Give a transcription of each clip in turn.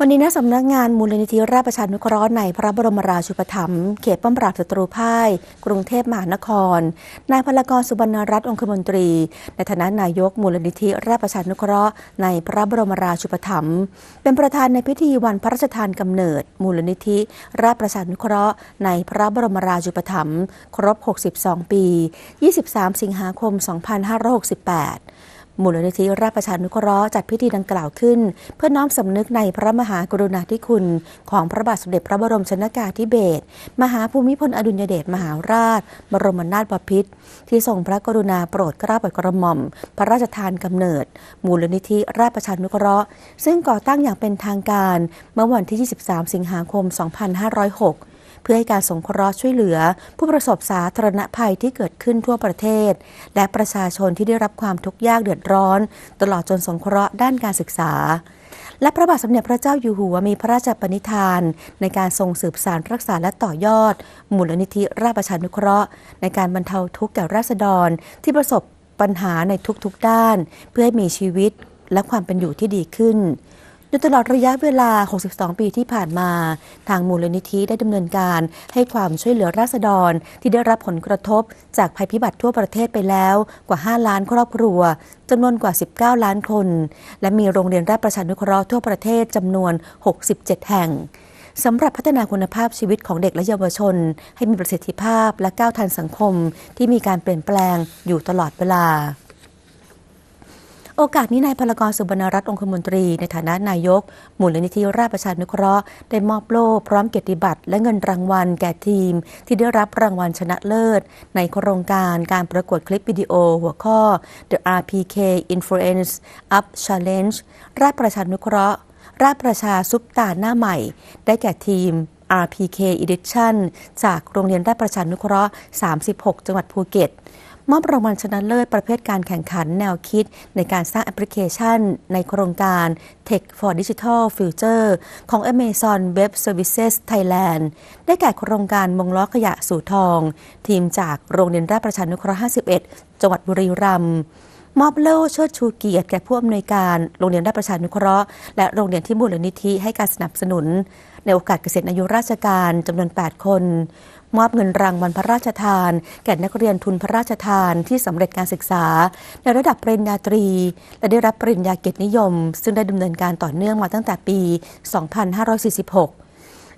วันนี้ณสำนักงานมูลนิธิราชประชานุเคราะห์ในพระบรมราชูปถัมภ์เขตป้อมปราบศัตรูพ่าย กรุงเทพมหานคร นายพลกรสุบรรณรัตน์องคมนตรี ในฐานะนายกมูลนิธิราชประชานุเคราะห์ในพระบรมราชูปถัมภ์เป็นประธานในพิธีวันพระราชทานกำเนิด มูลนิธิราชประชานุเคราะห์ในพระบรมราชูปถัมภ์ครบ 62 ปี 23 สิงหาคม 2568 มูลนิธิราชประชานุเคราะห์จัดพิธีดังกล่าวขึ้น เพื่อน้อมสำนึกในพระมหากรุณาธิคุณ ของพระบาทสมเด็จพระบรมชนกาธิเบศรมหาภูมิพลอดุลยเดชมหาราช บรมนาถบพิตรที่ทรงพระกรุณาโปรดเกล้าโปรดกระหม่อม พระราชทานกำเนิด มูลนิธิราชประชานุเคราะห์ ซึ่งก่อตั้งอย่างเป็นทางการเมื่อวันที่ 23 สิงหาคม 2506 เพื่อให้การสงเคราะห์ช่วยเหลือ ผู้ประสบสาธารณภัยที่เกิดขึ้นทั่วประเทศ และประชาชนที่ได้รับความทุกข์ยากเดือดร้อน ตลอดจนสงเคราะห์ด้านการศึกษาและพระบาทสมเด็จพระเจ้าอยู่หัวมีพระราชปณิธาน ในการทรงสืบสารรักษาและต่อยอด มูลนิธิราชประชานุเคราะห์ ในการบรรเทาทุกข์แก่ราษฎรที่ประสบปัญหาในทุกๆด้าน เพื่อให้มีชีวิตและความเป็นอยู่ที่ดีขึ้น โดยตลอดระยะเวลา 62 ปีที่ผ่านมา ทางมูลนิธิได้ดำเนินการให้ความช่วยเหลือราษฎรที่ได้รับผลกระทบ จากภัยพิบัติทั่วประเทศไปแล้วกว่า 5 ล้านครอบครัวจำนวนกว่า 19 ล้านคน และมีโรงเรียนราชประชานุเคราะห์ทั่วประเทศจำนวน 67 แห่งสำหรับพัฒนาคุณภาพชีวิตของเด็กและเยาวชน ให้มีประสิทธิภาพและก้าวทันสังคมที่มีการเปลี่ยนแปลงอยู่ตลอดเวลา โอกาสนี้นายพลกรสุบรรณรัตน์องคมนตรี ในฐานะนายก มูลนิธิราชประชานุเคราะห์ได้มอบโล่พร้อมเกียรติบัตรและเงินรางวัลแก่ทีม ที่ได้รับรางวัลชนะเลิศ ในโครงการการประกวดคลิปวิดีโอหัวข้อ The RPK Influence Up Challenge ราชประชานุเคราะห์ ราชประชาซุปตาหน้าใหม่ ได้แก่ทีม RPK Edition จากโรงเรียนราชประชานุเคราะห์ 36 จังหวัดภูเก็ต มอบรางวัลชนะเลิศประเภทการแข่งขันแนวคิด ในการสร้างแอปพลิเคชัน ในโครงการ Tech for Digital Future ของ Amazon Web Services Thailand ได้แก่โครงการมงล้อขยะสู่ทอง ทีมจากโรงเรียนราชประชานุเคราะห์ 51 จังหวัดบุรีรัมย์มอบโล่เชิดชูเกียรติแก่ผู้อำนวยการโรงเรียนราชประชานุเคราะห์และโรงเรียนที่มูลนิธิให้การสนับสนุน ในโอกาสเกษียณอายุราชการจำนวน 8 คน มอบเงินรางวัลพระราชทาน แก่นักเรียนทุนพระราชทานที่สำเร็จการศึกษา ในระดับปริญญาตรี และได้รับปริญญาเกียรตินิยม ซึ่งได้ดำเนินการต่อเนื่องมาตั้งแต่ปี 2546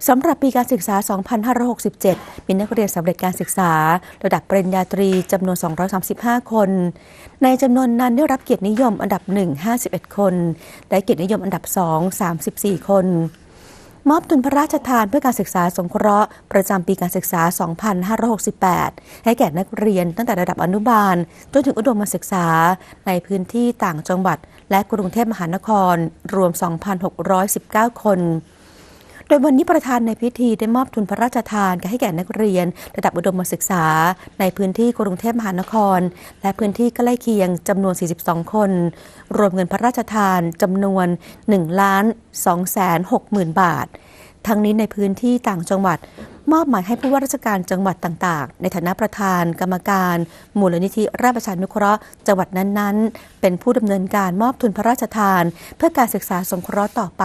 สำหรับปีการศึกษา 2567 มีนักเรียนสำเร็จการศึกษา ระดับปริญญาตรีจำนวน 235 คน ในจำนวนนั้นได้รับเกียรตินิยมอันดับ 1 51 คน และเกียรตินิยมอันดับ 2 34 คน มอบทุนพระราชทานเพื่อการศึกษาสงเคราะห์ ประจำปีการศึกษา 2568 ให้แก่นักเรียนตั้งแต่ระดับอนุบาล จนถึงอุดมศึกษา ในพื้นที่ต่างจังหวัด และกรุงเทพมหานคร รวม 2,619 คน โดยวันนี้ประธานในพิธีได้มอบทุนพระราชทานให้แก่นักเรียน ระดับอุดมศึกษา ในพื้นที่กรุงเทพมหานคร และพื้นที่ใกล้เคียงจำนวน 42 คน รวมเงินพระราชทานจำนวน1ล้าน2 6 0 0 0 0บาท ทั้งนี้ในพื้นที่ต่างจังหวัดมอบหมายให้ผู้ว่าราชการจังหวัดต่างๆ ในฐานะประธานกรรมการมูลนิธิราชประชานุเคราะห์จังหวัดนั้นๆ เป็นผู้ดำเนินการมอบทุนพระราชทาน เพื่อการศึกษาสงเคราะห์ต่อไป